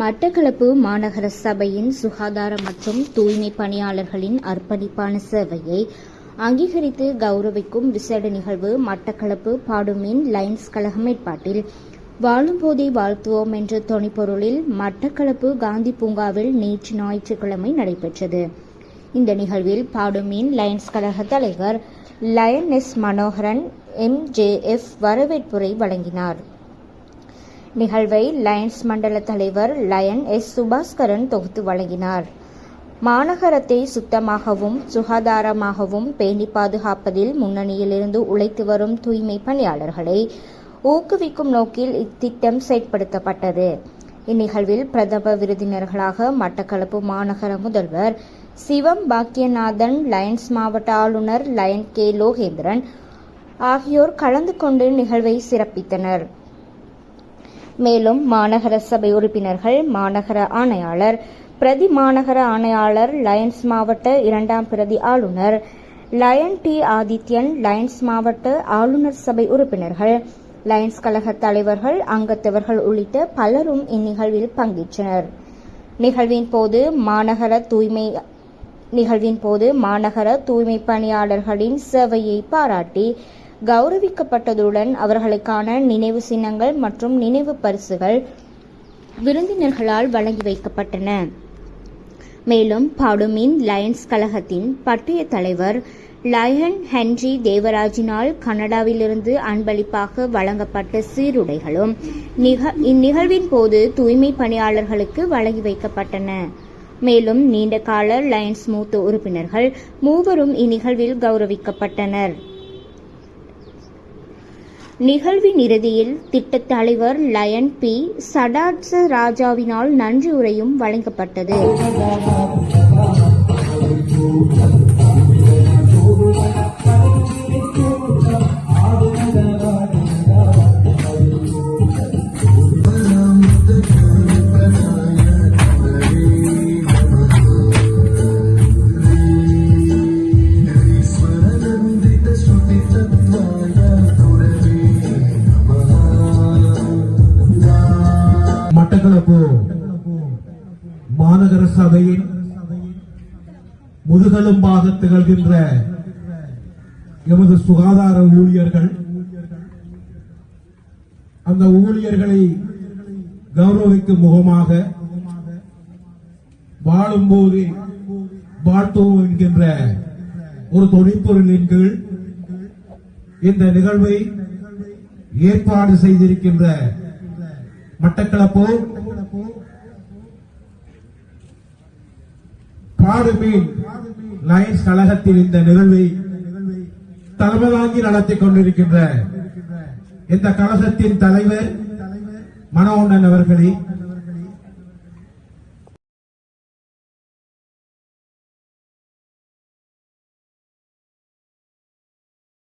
மட்டக்களப்பு மாநகர சபையின் சுகாதார மற்றும் தூய்மை பணியாளர்களின் அர்ப்பணிப்பான சேவையை அங்கீகரித்து கௌரவிக்கும் விசேட நிகழ்வு மட்டக்களப்பு பாடுமீன் லைன்ஸ் கழகம் ஏற்பாட்டில் வாழும்போதே வாழ்த்துவோம் என்ற தொனிப்பொருளில் மட்டக்களப்பு காந்தி பூங்காவில் நேற்று ஞாயிற்றுக்கிழமை நடைபெற்றது. இந்த நிகழ்வில் பாடுமீன் லயன்ஸ் கழக தலைவர் லயன் எஸ் மனோகரன் எம்ஜேஎஃப் வரவேற்புரை வழங்கினார். நிகழ்வை லயன்ஸ் மண்டல தலைவர் லயன் எஸ் சுபாஸ்கரன் தொகுத்து வழங்கினார். மாநகரத்தை சுத்தமாகவும் சுகாதாரமாகவும் பேணி பாதுகாப்பதில் முன்னணியிலிருந்து உழைத்து வரும் தூய்மை பணியாளர்களை ஊக்குவிக்கும் நோக்கில் இத்திட்டம் செயற்படுத்தப்பட்டது. இந்நிகழ்வில் பிரதம விருதினர்களாக மட்டக்களப்பு மாநகர முதல்வர் சிவம் பாக்கியநாதன் லயன்ஸ் மாவட்ட ஆளுநர் லயன் கே லோகேந்திரன் ஆகியோர் கலந்து கொண்டு நிகழ்வை சிறப்பித்தனர். மேலும் மாநகர சபை உறுப்பினர்கள் மாநகர ஆணையாளர் பிரதி மாநகர ஆணையாளர் லயன்ஸ் மாவட்ட இரண்டாம் பிரதி ஆளுநர் லயன் டி ஆதித்யன் லயன்ஸ் மாவட்ட ஆளுநர் சபை உறுப்பினர்கள் லயன்ஸ் கழக தலைவர்கள் அங்கத்தவர்கள் உள்ளிட்ட பலரும் இந்நிகழ்வில் பங்கேற்றனர். நிகழ்வின் போது மாநகர தூய்மை நிகழ்வின் போது மாநகர தூய்மை பணியாளர்களின் சேவையை பாராட்டி கௌரவிக்கப்பட்டதுடன் அவர்களுக்கான நினைவு சின்னங்கள் மற்றும் நினைவு பரிசுகள் விருந்தினர்களால் வழங்கி வைக்கப்பட்டன. மேலும் பாடுமின் லயன்ஸ் கழகத்தின் பட்டய தலைவர் லயன் ஹென்றி தேவராஜினால் கனடாவிலிருந்து அன்பளிப்பாக வழங்கப்பட்ட சீருடைகளும் நிக- இந்நிகழ்வின் போது தூய்மை பணியாளர்களுக்கு வழங்கி வைக்கப்பட்டன. மேலும் நீண்டகால லயன்ஸ் மூத்த உறுப்பினர்கள் மூவரும் இந்நிகழ்வில் கௌரவிக்கப்பட்டனர். நிகழ்வின் இறுதியில் திட்ட தலைவர் லயன் பி. சடாட்ச ராஜாவினால் நன்றி உரையும் வழங்கப்பட்டது. மட்டக்களப்பு மாநகர சபையின் முதுகெலும்பாக திகழ்கின்ற எமது சுகாதார ஊழியர்கள் அந்த ஊழியர்களை கௌரவிக்கும் முகமாக வாழும்போது வாழ்த்துவோம் என்கின்ற ஒரு தொழிற்பொருளின் கீழ் இந்த நிகழ்வை ஏற்பாடு செய்திருக்கின்ற மட்டக்களப்பு. பாடுமீன் லயன்ஸ் கழகத்தில் இந்த நிகழ்வை தலைமை நடத்தி நடத்திக் கொண்டிருக்கின்ற இந்த கழகத்தின் தலைவர் மனோண்ணன் அவர்களை